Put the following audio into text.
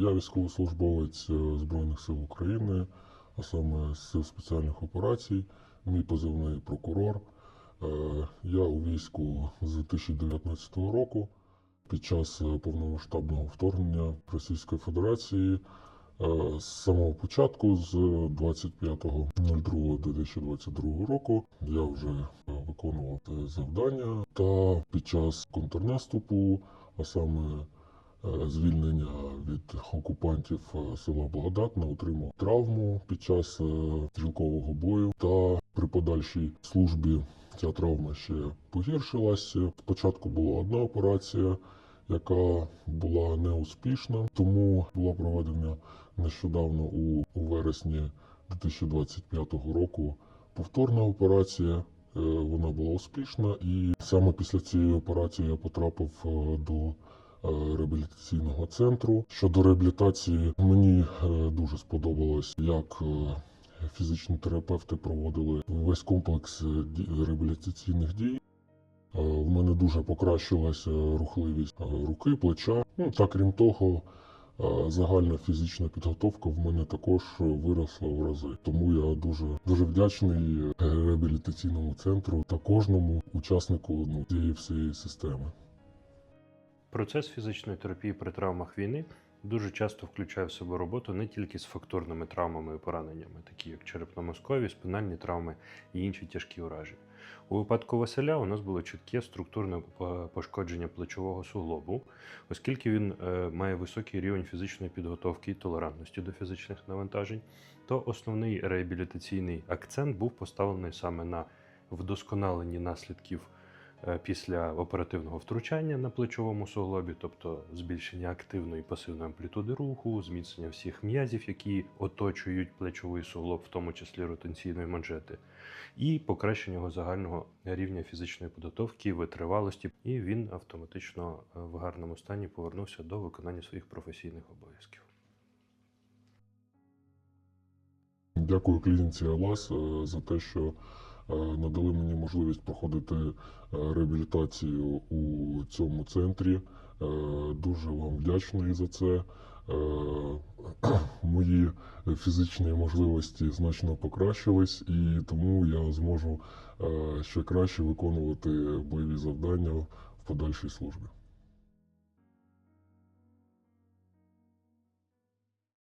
Я військовослужбовець е, Збройних сил України, а саме сил спеціальних операцій. Мій позивний прокурор. Е, Я у війську з 2019 року. Під час е, повномасштабного вторгнення Російської Федерації з самого початку, з 25.02.2022 року, я вже виконував завдання. Та під час контрнаступу, а саме звільнення від окупантів е, села Благодатне, отримав травму під час е, стрілкового бою. Та при подальшій службі ця травма ще погіршилася. Спочатку була одна операція, яка була неуспішна, тому була проведена нещодавно у, вересні 2025 року повторна операція. Е, Вона була успішна, і саме після цієї операції я потрапив е, до е, реабілітаційного центру. Щодо реабілітації, мені е, дуже сподобалось, як е, фізичні терапевти проводили весь комплекс е, реабілітаційних дій. В мене дуже покращилася рухливість руки, плеча. Ну та крім того, загальна фізична підготовка в мене також виросла в рази. Тому я дуже дуже вдячний реабілітаційному центру та кожному учаснику ну, цієї всієї системи. Процес фізичної терапії при травмах війни дуже часто включає в себе роботу не тільки з фактурними травмами і пораненнями, такі як черепно-мозкові, спинальні травми і інші тяжкі ураження. У випадку Василя у нас було чітке структурне пошкодження плечового суглобу, оскільки він е, має високий рівень фізичної підготовки і толерантності до фізичних навантажень, то основний реабілітаційний акцент був поставлений саме на вдосконаленні наслідків після оперативного втручання на плечовому суглобі, тобто збільшення активної і пасивної амплітуди руху, зміцнення всіх м'язів, які оточують плечовий суглоб, в тому числі ротенційної манжети, і покращення його загального рівня фізичної підготовки, витривалості, і він автоматично е, в гарному стані повернувся до виконання своїх професійних обов'язків. Дякую клініці Алас е, за те, що е, надали мені можливість проходити е, реабілітацію у цьому центрі. Е, Дуже вам вдячний за це. Е, Мої фізичні можливості значно покращились, і тому я зможу е, ще краще виконувати бойові завдання в подальшій службі.